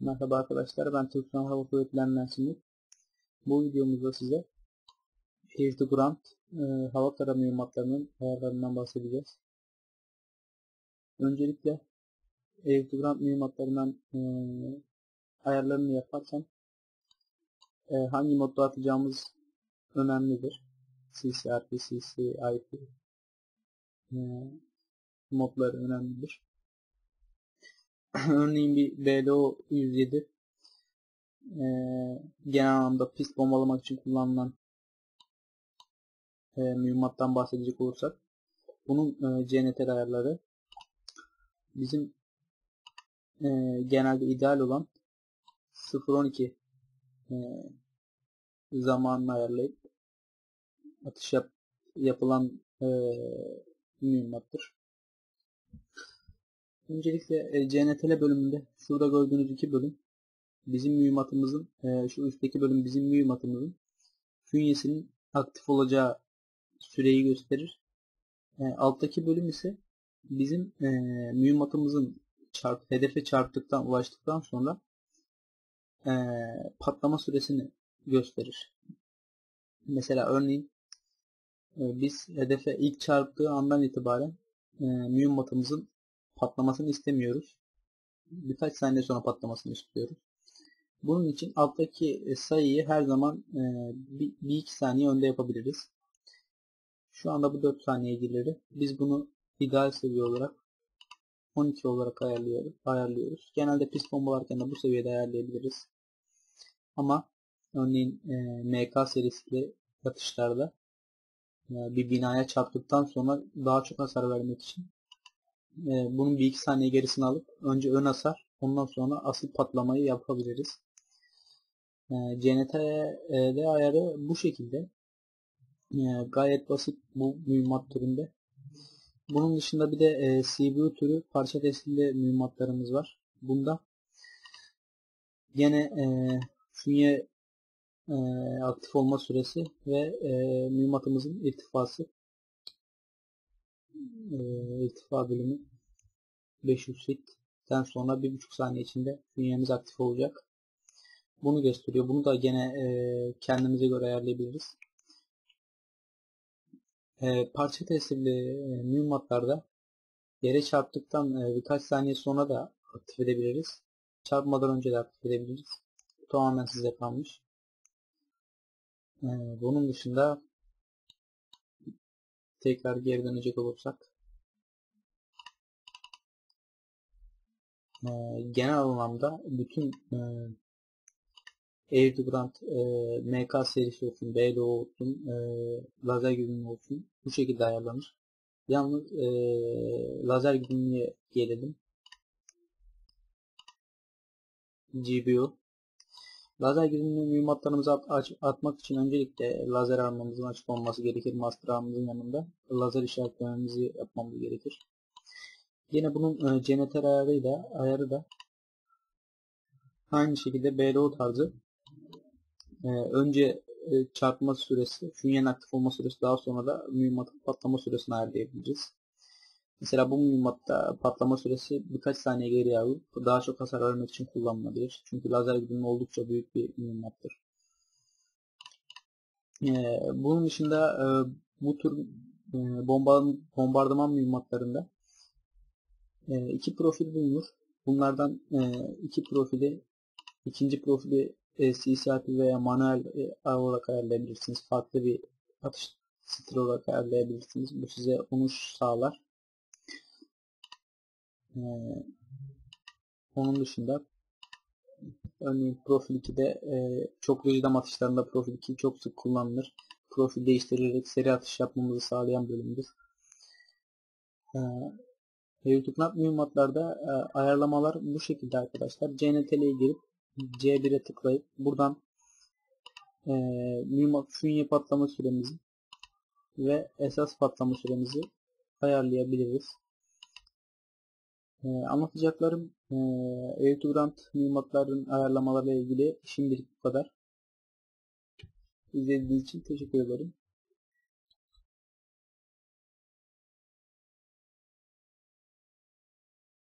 Merhaba arkadaşlar, ben Türkmen Hava Kuvvetleri'nden Simit. Bu videomuzda size Air to Ground e, hava kara mühimmatlarının ayarlarından bahsedeceğiz. Öncelikle Air to Ground mühimmatlarından e, ayarlarını yaparken e, hangi modda atacağımız önemlidir. CCRP, CCIP e, modları önemlidir. Örneğin bir BLO 107 e, genel anlamda pist bombalamak için kullanılan e, mühimmattan bahsedecek olursak. Bunun e, CNT ayarları. Bizim e, genelde ideal olan 0.12 e, zamanını ayarlayıp atış yap, yapılan e, mühimmattır. Öncelikle e, CNTL bölümünde şurada gördüğünüz iki bölüm bizim mühimmatımızın e, şu üstteki bölüm bizim mühimmatımızın fünyesinin aktif olacağı süreyi gösterir. E, alttaki bölüm ise bizim e, mühimmatımızın çarp, hedefe çarptıktan ulaştıktan sonra e, patlama süresini gösterir. Mesela örneğin e, biz hedefe ilk çarptığı andan itibaren e, mühimmatımızın patlamasını istemiyoruz. Birkaç saniye sonra patlamasını istiyoruz. Bunun için alttaki e, sayıyı her zaman e, bir iki saniye önde yapabiliriz. Şu anda bu 4 saniye ileri. Biz bunu ideal seviye olarak 12 olarak ayarlıyoruz. Genelde pist bombalarken de bu seviyede ayarlayabiliriz. Ama örneğin e, MK serisiyle atışlarda bir binaya çarptıktan sonra daha çok hasar vermek için e, bunun bir iki saniye gerisini alıp önce ön hasar ondan sonra asıl patlamayı yapabiliriz. E, CNT'de ayarı bu şekilde. E, gayet basit bu mühimmat türünde. Bunun dışında bir de e, CPU türü parça testili mühimmatlarımız var. Bunda gene e, fünye e, aktif olma süresi ve e, mühimmatımızın irtifası e, irtifa bölümü 500 fitten sonra 1,5 saniye içinde bünyemiz aktif olacak. Bunu gösteriyor. Bunu da gene e, kendimize göre ayarlayabiliriz. E, parça tesirli e, mühimmatlarda yere çarptıktan e, birkaç saniye sonra da aktif edebiliriz. Çarpmadan önce de aktif edebiliriz. Tamamen size kalmış. E, bunun dışında tekrar geri dönecek olursak e, genel anlamda bütün e, Ground e, MK serisi olsun, BLO olsun, e, lazer güdümlü olsun bu şekilde ayarlanır. Yalnız e, lazer güdümlüye gelelim. GBO Lazer güdümlü mühimmatlarımızı at, at, atmak için öncelikle lazer armamızın açık olması gerekir. Master armamızın yanında lazer işaretlememizi yapmamız gerekir. Yine bunun e, CNTR ayarı da, aynı şekilde BLO tarzı e, önce e, çarpma süresi, fünyenin aktif olma süresi daha sonra da mühimmatın patlama süresini ayarlayabiliriz. Mesela bu mühimmatta patlama süresi birkaç saniye geri alıp daha çok hasar vermek için kullanılabilir. Çünkü lazer güdümlü oldukça büyük bir mühimmattır. Bunun dışında bu tür bomba, bombardıman mühimmatlarında e, iki profil bulunur. Bunlardan e, iki profili ikinci profili e, CCRP veya manuel e, olarak ayarlayabilirsiniz. Farklı bir atış stili olarak ayarlayabilirsiniz. Bu size onu sağlar. Ee, onun dışında örneğin profil 2'de e, çok rejidam atışlarında profil 2 çok sık kullanılır. Profil değiştirerek seri atış yapmamızı sağlayan bölümdür. E, YouTube mühimmatlarda e, ayarlamalar bu şekilde arkadaşlar. CNTL'ye girip C1'e tıklayıp buradan e, mühimmat fünye patlama süremizi ve esas patlama süremizi ayarlayabiliriz. E, anlatacaklarım e, Eutogrant mühimmatların ayarlamalarıyla ilgili şimdilik bu kadar. İzlediğiniz için teşekkür ederim.